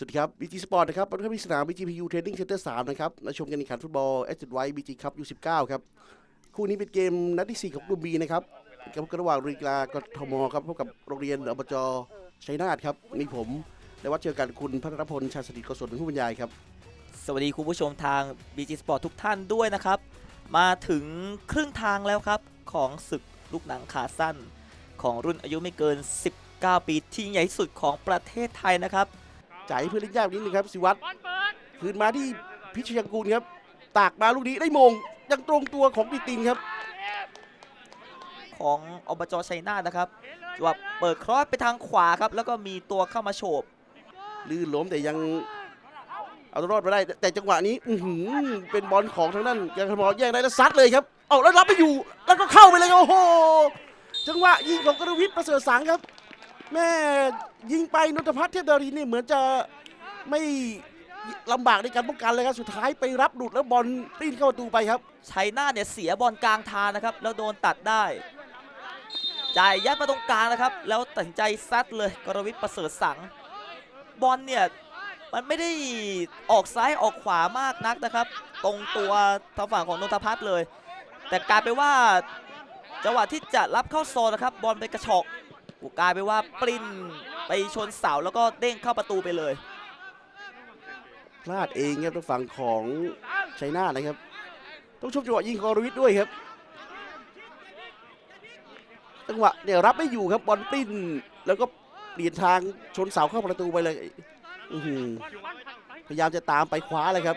สวัสดีครับบีจีสปอร์ตนะครับวันนี้ที่สนาม BGPU Training Center 3นะครับมาชมการแข่งขันฟุตบอล s อ y BG Cup U19 ครับ คู่นี้เป็นเกมนัดที่4ของกลุ่ม B นะครับกับกันระหว่างรีกลากทมครับพบกับโรงเรียนอบจชัยนาทครับมีผมและวัดเจอกันคุณพัทรพลชาสถิตกศลเป็นผู้บรรยายครับ สวัสดีคุณผู้ชมทาง BG Sport ทุกท่านด้วยนะครับ มาถึงครึ่งทางแล้วครับของศึกลูกหนังขาสั้น ของรุ่นอายุไม่เกิน 19 ปีที่ใหญ่ที่สุดของประเทศไทยนะครับ จ่ายให้เพื่อนเล่นยากนิดนึงครับสิวัตรคืนมาที่พิชยังกูลครับตากมาลูกนี้ได้มงยังตรงตัวของดิตินครับ ของอบจชัยนาทนะครับจังหวะเปิดครอสไปทางขวาครับ แล้วก็มีตัวเข้ามาโฉบลื่นล้มแต่ยังเอาตัวรอดมาได้ แต่แต่จังหวะนี้อื้อหือเป็นบอลของทางด้านแกรมอแย่งได้แล้วซัดเลยครับเอาแล้วรับไปอยู่แล้วก็เข้าไปเลยครับโอ้โหจังหวะยิงของกรวิทย์ประเสริฐสังครับ แม่ยิงไปนนทพัฒน์เทพดารินนี่เหมือนจะไม่ลำบากในการป้องกันเลยครับสุดท้ายไปรับดุดแล้วบอลปลิ้นเข้าประตูไปครับชัยนาทเนี่ยเสียบอลกลางทางนะครับ แล้วโดนตัดได้จ่ายยัดมาตรงกลางนะครับ แล้วตัดใจซัดเลยกรวิทย์ประเสริฐสัง บอลเนี่ยมันไม่ได้ออกซ้ายออกขวามากนักนะครับ ตรงตัวทางฝั่งของนนทพัฒน์เลย แต่กลายไปนว่าจังหวะที่จะรับเข้าโซนนะครับ บอลไปกระชอก กูกลายไปนว่าปริ้นไปชนเสาแล้วก็เด้งเข้าประตูไปเลย พลาดเองครับทางฝั่งของชัยนาทนะครับ ต้องชมจังหวะยิงของกรวิทย์ด้วยครับจังหวะเนี่ยรับไม่อยู่ครับบอลปิ้นแล้วก็เปลี่ยนทางชนเสาเข้าประตูไปเลยพยายามจะตามไปคว้าเลยครับ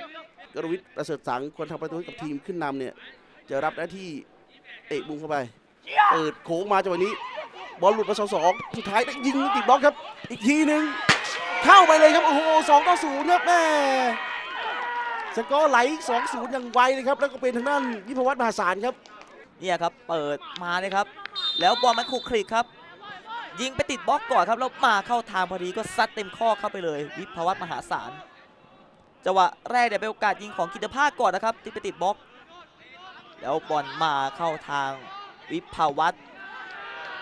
กรวิทย์ประเสริฐสังคนทำประตูให้กับทีมขึ้นนำเนี่ย จะรับหน้าที่เตะบุ้งเข้าไป เปิดโค้งมาจังหวะนี้ บอลหลุดมาสองสองสุดท้ายได้ยิงติดบล็อกครับ อีกทีหนึ่งเข้าไปเลยครับ โอ้โหสองต่อศูนย์ครับแม่สกอร์ไหลสองศูนย์อย่างไวเลยครับ แล้วก็เป็นทางด้านยิพวัฒน์มหาศาลครับ เนี่ยครับ เปิดมาเลยครับ แล้วบอลมันคลุกคลิกครับ ยิงไปติดบล็อกก่อนครับ แล้วมาเข้าทางพอดีก็ซัดเต็มข้อเข้าไปเลยวิภวัตมหาศาลจังหวะแรกเนี่ยเป็นโอกาสยิงของกิตภาคก่อนนะครับที่ไปติดบล็อก แล้วบอลมาเข้าทางวิภวัต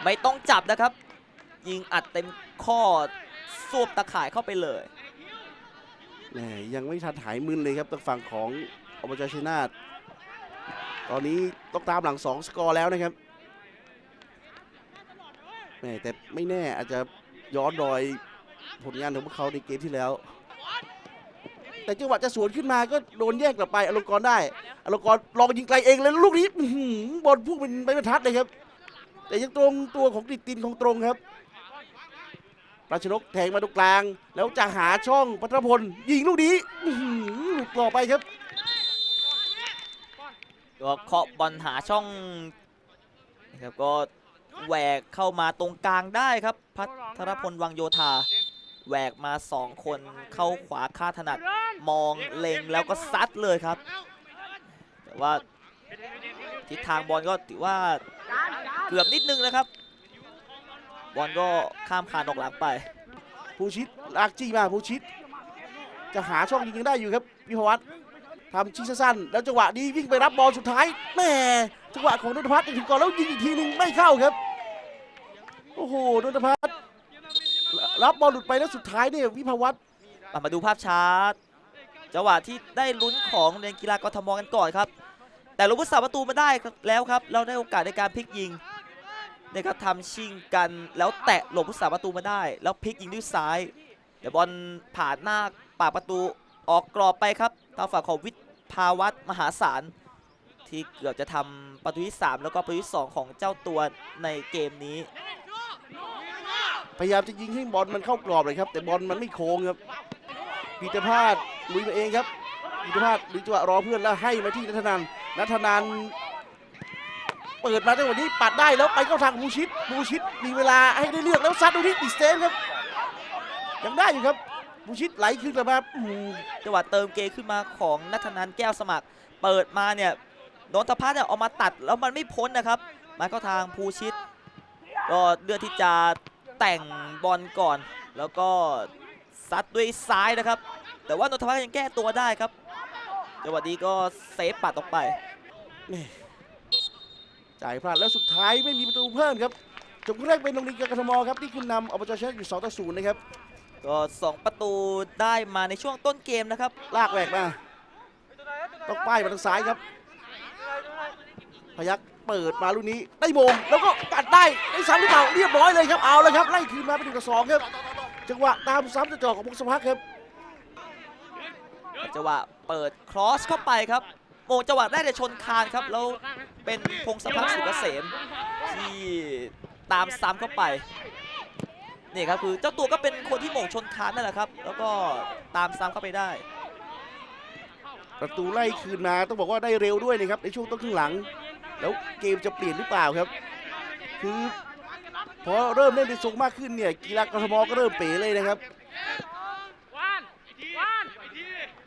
ไม่ต้องจับนะครับ ยิงอัดเต็มข้อสวบตะข่ายเข้าไปเลยแหมยังไม่ทันหายมึนเลยครับทางฝั่งของอบจชัยนาทตอนนี้ต้องตามหลัง 2 สกอร์แล้วนะครับแหมแต่ไม่แน่อาจจะย้อนรอยผลงานของพวกเขาในเกมที่แล้ว แต่จังหวะจะสวนขึ้นมาก็โดนแย่งกลับไปอลงกรได้อลงกรลองยิงไกลเองเลยแล้วลูกนี้บอลพุ่งเป็นไปบรรทัดเลยครับ แต่ยังตรงตัวของดิดตินของตรงครับราชนกแทงมาตรงกลาง แล้วจะหาช่องพัทรพลยิงลูกนี้อื้อหือหลุดต่อไปครับก็เคาะบอลหาช่องนะครับก็แหวกเข้ามาตรงกลางได้ครับ พัทรพลวังโยธาแหวกมา2คนเข้าขวาค่าถนัดมองเล็งแล้วก็ซัดเลยครับ แต่ว่าทิศทางบอลก็ถือว่า เกือบนิดนึงนะครับ บอลก็ข้ามคานออกหลังไป ภูชิตลากจี้มาภูชิต จะหาช่องยิงยังได้อยู่ครับพิพวัตรทำชิสั้นๆแล้วจังหวะนี้วิ่งไปรับบอลสุดท้ายแหม่จังหวะของนนทพัฒน์ถึงก่อนแล้วยิงอีกทีหนึงไม่เข้าครับโอ้โหนนทพัฒน์รับบอลหลุดไปแล้วสุดท้ายเนี่ยวิภวัตรมามาดูภาพช้าจังหวะที่ได้ลุ้นของเรียนกีฬากทมกันก่อนครับ แต่ลงพุทธศาสตร์ประตูมาได้แล้วครับ เราได้โอกาสในการพลิกยิงเนี่ยครับทำชิงกันแล้วแตะหลบพุทธศาประตูมาได้ แล้วพลิกยิงด้วยซ้าย เดี๋ยวบอลผ่านหน้าปากประตูออกกรอบไปครับทางฝั่งของวิทย์ภาวัตมหาศาลที่เกือบจะทำประตูที่ 3 แล้วก็ประตูที่ 2 ของเจ้าตัวในเกมนี้ พยายามจะยิงให้บอลมันเข้ากรอบเลยครับ แต่บอลมันไม่โค้งครับปีตพาดลุยมาเองครับปีตพาดลุยจังหวะรอเพื่อนแล้วให้มาที่นัทนันนัทนัน เปิดมาจังหวะนี้ปัดได้แล้วไปเข้าทางบูชิตบูชิตมีเวลาให้ได้เลือกแล้วซัดดูที่ติดเซฟครับ ยังได้อยู่ครับบูชิตไหลขึ้นกลับมาอืมจังหวะเติมเกมขึ้นมาของนัทนันแก้วสมัคร เปิดมาเนี่ยโดนทพัฒน์เนี่ยเออกมาตัดแล้วมันไม่พ้นนะครับมาเข้าทางภูชิตก็เลือกที่จะแต่งบอลก่อน แล้วก็ซัดด้วยซ้ายนะครับ แต่ว่านนทพัฒน์ยังแก้ตัวได้ครับจังหวะนี้ก็เซฟปัดออกไป จ่ายพลาดแล้วสุดท้ายไม่มีประตูเพิ่มครับจบครึ่งแรกเป็นโรงเรียนกทมครับที่ขึ้นนำอบจเชียงอยู่2ต่อ0นะครับก็สองประตูได้มาในช่วงต้นเกมนะครับ ลากแหวกมาต้องป้ายมาทางซ้ายครับ พยักเปิดมาลูกนี้ได้โมงแล้วก็ตัดได้ได้ซ้ำหรือเปล่าเรียบร้อยเลยครับเอาเลยครับไล่คืนมาเป็นหนึ่งต่อสองครับจังหวะตามซ้ำจะจ่อของพงศพักครับจังหวะเปิดครอสเข้าไปครับ โมงจังหวะแรกเนี่ยชนคานครับแล้วเป็นพงศพักดิ์สุกเกษมที่ตามซ้ำเข้าไปนี่ครับคือเจ้าตัวก็เป็นคนที่โมงชนคานนั่นแหละครับ แล้วก็ตามซ้ำเข้าไปได้ ประตูไล่คืนมาต้องบอกว่าได้เร็วด้วยนะครับในช่วงต้นครึ่งหลัง แล้วเกมจะเปลี่ยนหรือเปล่าครับ คือพอเริ่มเล่นในทรงมากขึ้นเนี่ยกีฬากรทมก็เริ่มเป๋เลยนะครับ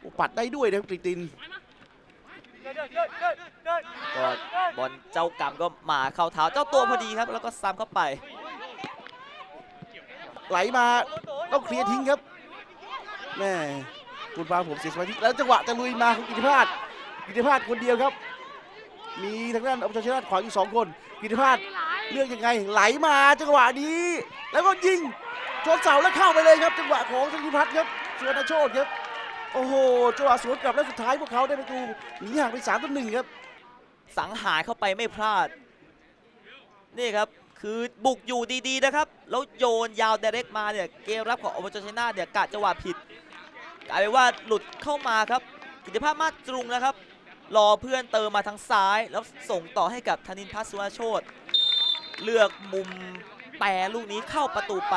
โอ้ปัดได้ด้วยนะครับกริติน ก็บอลเจ้ากรรมก็มาเข้าเท้าเจ้าตัวพอดีครับ แล้วก็ซ้ำเข้าไป ไหลมาต้องเคลียร์ทิ้งครับแม่คุณพาผมเสียสมาธิแล้วจังหวะจะลุยมาของกิติพาสกิติพาสคนเดียวครับ มีทางด้านอภิชาติขวางอยู่สองคนกิติพาสเลือกยังไงไหลมาจังหวะนี้ แล้วก็ยิงชนเสาแล้วเข้าไปเลยครับ จังหวะของธนิพัฒน์ครับสุวรรณโชตครับ โอ้โหจังหวะสวนกลับแล้วสุดท้ายพวกเขาได้ประตูหนีห่างไปสามต่อหนึ่งครับ สังหารเข้าไปไม่พลาด นี่ครับคือบุกอยู่ดีๆนะครับ แล้วโยนยาวเดเร็กมาเนี่ยเกมรับของอบจชัยนาเนี่ยกะจังหวะผิดกลายเป็นว่าหลุดเข้ามาครับกิติภาพมาตรุงนะครับ รอเพื่อนเติมมาทางซ้าย แล้วส่งต่อให้กับธนินทร์สุวรรณโชตเลือกมุมแปรลูกนี้เข้าประตูไป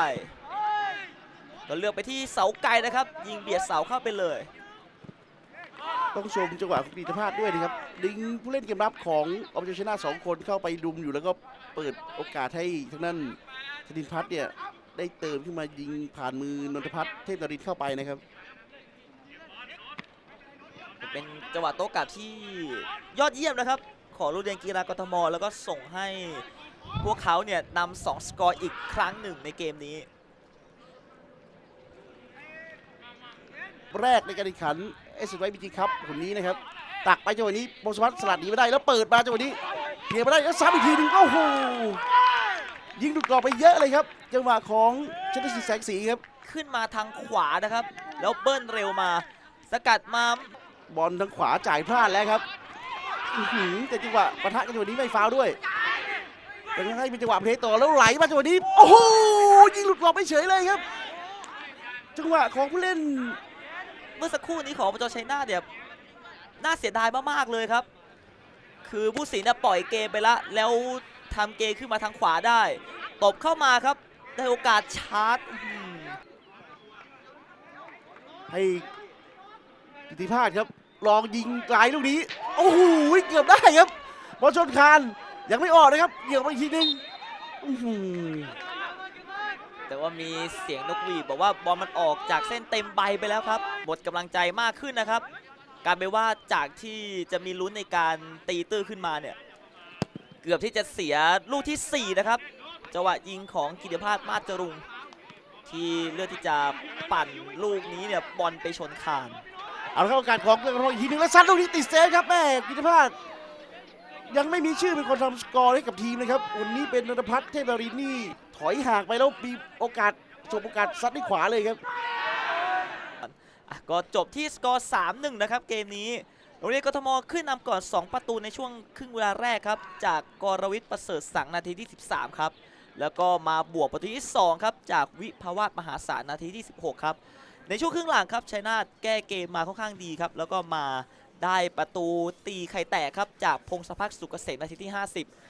ก็เลือกไปที่เสาไกลนะครับ ยิงเบียดเสาเข้าไปเลย ต้องชมจังหวะของกิติพาสด้วยนะครับดึงผู้เล่นเกมรับของออปชั่นชนะสองคนเข้าไปดุมอยู่แล้วก็เปิดโอกาสให้ทางนั้นธนินพัฒน์เนี่ยได้เติมขึ้นมายิงผ่านมือนนทพัฒน์เทพนรินทร์เข้าไปนะครับ เป็นจังหวะโต้กลับที่ยอดเยี่ยมนะครับ ของโรงเรียนกีฬากทม แล้วก็ส่งให้พวกเขาเนี่ยนำสองสกอร์อีกครั้งหนึ่งในเกมนี้ แรกในการแข่งขันเอสไวบีจีครับคนนี้นะครับ ตักไปจังหวะนี้บงสวัสดิ์สลัดหนีไม่ได้แล้วเปิดมาจังหวะนี้เพียงไม่ได้แล้วซ้ำอีกทีหนึ่งโอ้โหยิงหลุดกรอบไปเยอะเลยครับ จังหวะของชนศิษย์แสงสีครับ ขึ้นมาทางขวานะครับ แล้วเบิ้ลเร็วมา สกัดมาบอลทางขวาจ่ายพลาดแล้วครับอื้อหือแต่จังหวะปะทะกันจังหวะนี้ไม่ฟาวล์ด้วยยังให้เป็นจังหวะเพลย์ต่อแล้วไหลมาจังหวะนี้ โอ้โหยิงหลุดกรอบไปเฉยเลยครับ จังหวะของผู้เล่น เมื่อสักครู่นี้ของอบจชัยนาทเนี่ยน่าเสียดายมากๆเลยครับ คือผู้สินเนี่ยปล่อยเกมไปละแล้วทำเกมขึ้นมาทางขวาได้ตบเข้ามาครับได้โอกาสชาร์จให้กิติพาสครับ ลองยิงไกลลูกนี้ โอ้โหเกือบได้ครับบอลชนคานยังไม่ออกนะครับเหยียบไปอีกทีหนึงอื แต่ว่ามีเสียงนกหวีดบอกว่าบอลมันออกจากเส้นเต็มใบไปแล้วครับ หมดกำลังใจมากขึ้นนะครับ การไปว่าจากที่จะมีลุ้นในการตีตื้อขึ้นมาเนี่ย เกือบที่จะเสียลูกทีสี่4 นะครับจังหวะยิงของกิติภาสมาจรุง ที่เลือกที่จะปั่นลูกนี้เนี่ยบอลไปชนคานเอาละครับกาสของเพื่อนของอีกทีหนึงแล้วซัดลูกนี้ติดเซฟครับแม่กิติพาสยังไม่มีชื่อเป็นคนทำสกอร์ให้กับทีมนะครับวันนี้เป็นนนทพัฒน์เทพรินนี่ ถอยห่างไปแล้วมีโอกาสฉกโอกาสซัดด้วยขวาเลยครับก็จบที่สกอร์ 3-1 นะครับเกมนี้โรงเรียนกทมขึ้นนำก่อน 2 ประตูในช่วงครึ่งเวลาแรกครับ จากกรวิทย์ประเสริฐสังนาทีที่ 13 ครับ แล้วก็มาบวกประตูที่ 2 ครับ จากวิภาวาสมหาศาลนาทีที่ 16 ครับ ในช่วงครึ่งหลังครับชัยนาทแก้เกมมาค่อนข้างดีครับ แล้วก็มาได้ประตูตีไข่แตกครับ จากพงศพักสุกเกษมนาทีที่ 50